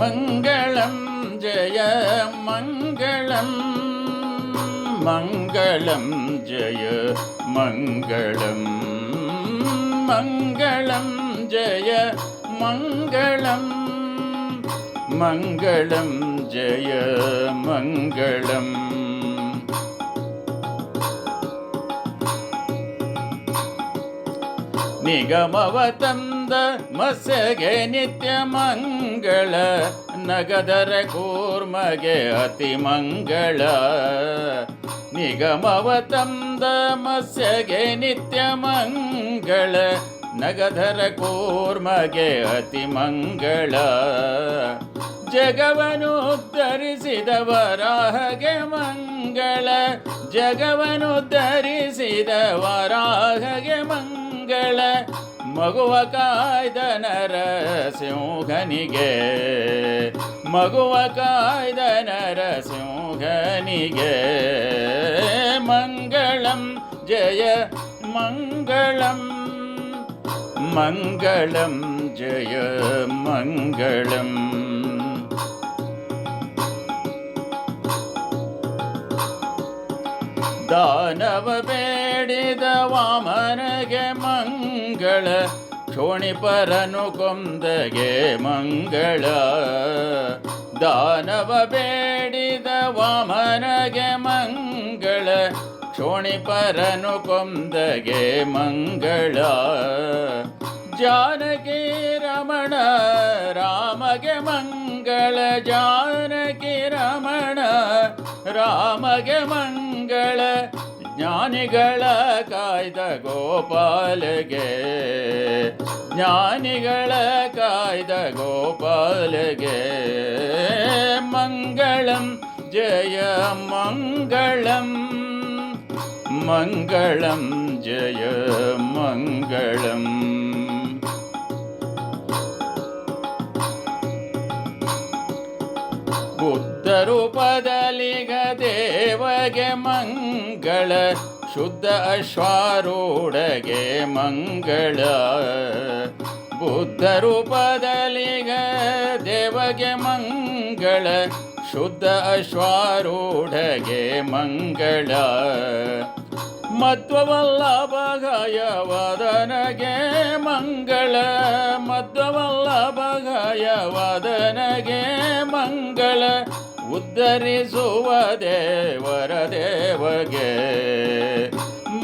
மங்களம் ஜய மங்களம் மங்களம் ஜய மங்களம் மங்களம் ஜய மங்களம் மங்களம் ஜய மங்களம் நிகமவதம் ಮಂದ ಮಸಗೆ ನಿತ್ಯ ಮಂಗಳ ನಗದರ ಕೂರ್ಮಗೆ ಅತಿ ಮಂಗಳ ನಿಗಮವ ತಂದ ಮತ್ಸ್ಯಗೆ ನಿತ್ಯ ಮಂಗಳ ನಗಧರ ಕೂರ್ಮಗೆ ಅತಿ ಮಂಗಳ ಜಗವನು ಧರಿಸಿದವರಾಹಗೆ ಮಂಗಳ ಜಗವನು ಧರಿಸಿದವರಾಹಗೆ ಮಂಗಳ ಮಗುವ ಕಾಯ್ದ ನರ ಸಿಂಹನಿಗೆ ಮಗುವ ಕಾಯ್ದ ನರ ಸಿಂಹನಿಗೆ ಮಂಗಳಂ ಜಯ ಮಂಗಳಂ மங்களம் ஜெய மங்களம் தானவ பேடித வாமனக மங்க ಮಂಗಳ ಪರನು ಕೊಂದಗೆ ಮಂಗಳ ದಾನವ ಬೇಡಿದ ವಾಮನಗೆ ಮಂಗಳ ಶೋಣಿಪರನು ಕೊಂದಗೆ ಮಂಗಳ ಜಾನಕಿ ರಮಣ ರಾಮಗೆ ಮಂಗಳ ಜಾನಕಿ ರಮಣ ರಾಮಗೆ ಮಂಗಳ ಜ್ಞಾನಿಗಳ ಕಾಯ್ದ ಗೋಪಾಲಗೆ ಜ್ಞಾನಿಗಳ ಕಾಯ್ದ ಗೋಪಾಲಗೆ മംഗളം ജയ മംഗളം മംഗളം ജയ മംഗളം ബുദ്ധരൂപദലിഗതേ ದೇವಗೆ ಮಂಗಳ ಶುದ್ಧ ಅಶ್ವಾರೂಢಗೆ ಮಂಗಳ ಬುದ್ಧ ರೂಪದಲಿಗ ದೇವಗೆ ಮಂಗಳ ಶುದ್ಧ ಅಶ್ವಾರೂಢಗೆ ಮಂಗಳ ಮಧ್ವವಲ್ಲಭಗಯವದನಗೆ ಮಂಗಳ ಮಧ್ವವಲ್ಲಭಗಯವದನಗೆ ಮಂಗಳ ಉದ್ಧರಿಸುವ ದೇವರ ದೇವಗೆ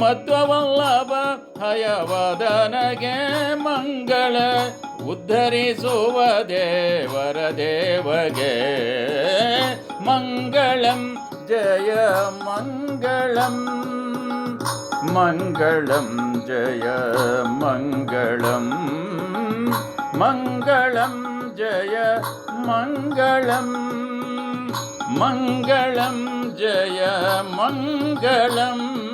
ಮಧ್ವವಲ್ಲಭ ಹಯವದನಗೆ ಮಂಗಳ ಉದ್ಧರಿಸುವ ದೇವರ ದೇವಗೆ ಮಂಗಳಂ ಜಯ ಮಂಗಳಂ ಮಂಗಳಂ ಜಯ ಮಂಗಳಂ ಮಂಗಳಂ ಜಯ ಮಂಗಳಂ மங்களம் ஜெய மங்களம்